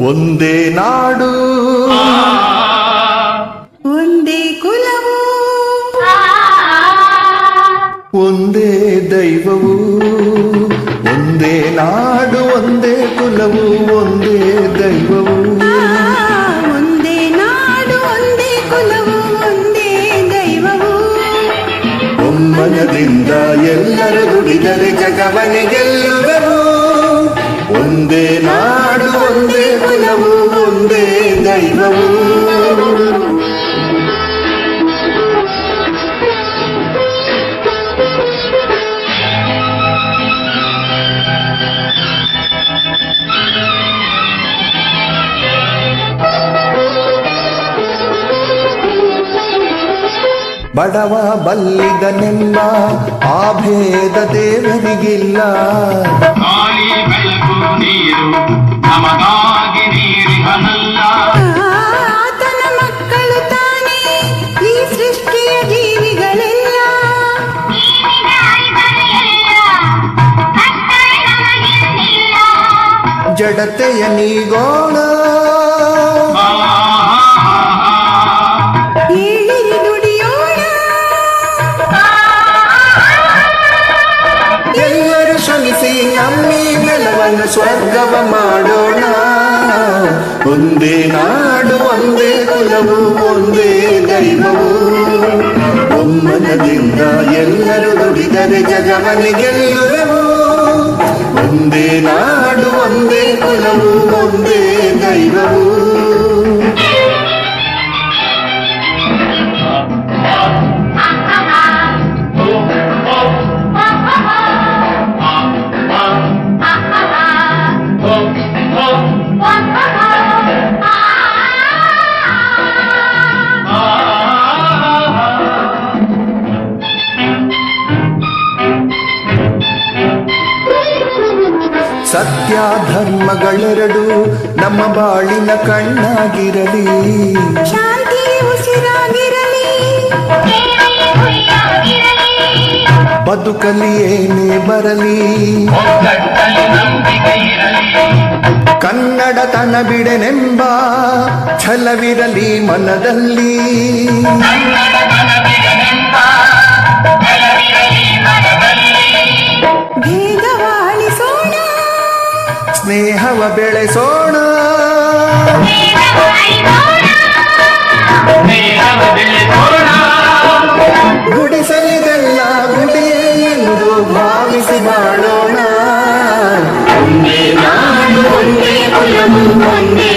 ಒಂದೇ ನಾಡು ಒಂದೇ ಕುಲವು ಒಂದೇ ದೈವವು ಒಂದೇ ನಾಡು ಒಂದೇ ಕುಲವು ಒಂದೇ ದೈವವು ಆ, ಒಂದೇ ನಾಡು ಒಂದೇ ಕುಲವು ಒಂದೇ ದೈವವು ಒಮ್ಮನದಿಂದ ಎಲ್ಲರೂ ದುಡಿದರೆ ಜಗವನೆ ಗೆಲ್ಲುವೆವು ಒಂದೇ ನಾಡು ಒಂದೇ ಕುಲವು ಒಂದೇ ದೈವವು ಬಡವ ಬಲ್ಲಿದನೆಲ್ಲ ಆ ಭೇದ ದೇವರಿಗಿಲ್ಲ ಗಾಳಿ ಬೆಳಕು ನೀರು ನಮಗಾಗಿ ಜಡತೆಯ ನೀಗೋಣ ಏಳಿರಿ ದುಡಿಯೋಣ ಎಲ್ಲರೂ ಶ್ರಮಿಸಿ ನಮ್ಮಿ ನೆಲವನ್ನು ಸ್ವರ್ಗವ ಮಾಡೋಣ ಒಂದೇ ನಾಡು ಒಂದೇ ಕುಲವು ಒಂದೇ ದೈವವು ಒಮ್ಮನದಿಂದ ಎಲ್ಲರೂ ದುಡಿದರೆ ಜಗವನೆ ಗೆಲ್ಲುವೆವು ಒಂದೇ ನಾಡು దైవము వందే దైవము ಸತ್ಯ ಧರ್ಮಗಳೆರಡು ನಮ್ಮ ಬಾಳಿನ ಕಣ್ಣಾಗಿರಲಿ. ಬದುಕಲಿ ಏನೇ ಬರಲಿ. ಒಗ್ಗಟ್ಟಲ್ಲಿ ನಂಬಿಕೆ ಇರಲಿ ಕನ್ನಡತನ ಬಿಡೆನೆಂಬ ಛಲವಿರಲಿ ಮನದಲ್ಲಿ. ಬದುಕುವ ಬೆಳೆಸೋಣ ಗುಡಿಸಲಿದೆಲ್ಲ ಗುಡಿಯೇ ಎಂದು ಭಾವಿಸಿ ಬಾಳೋಣ ಒಂದೇ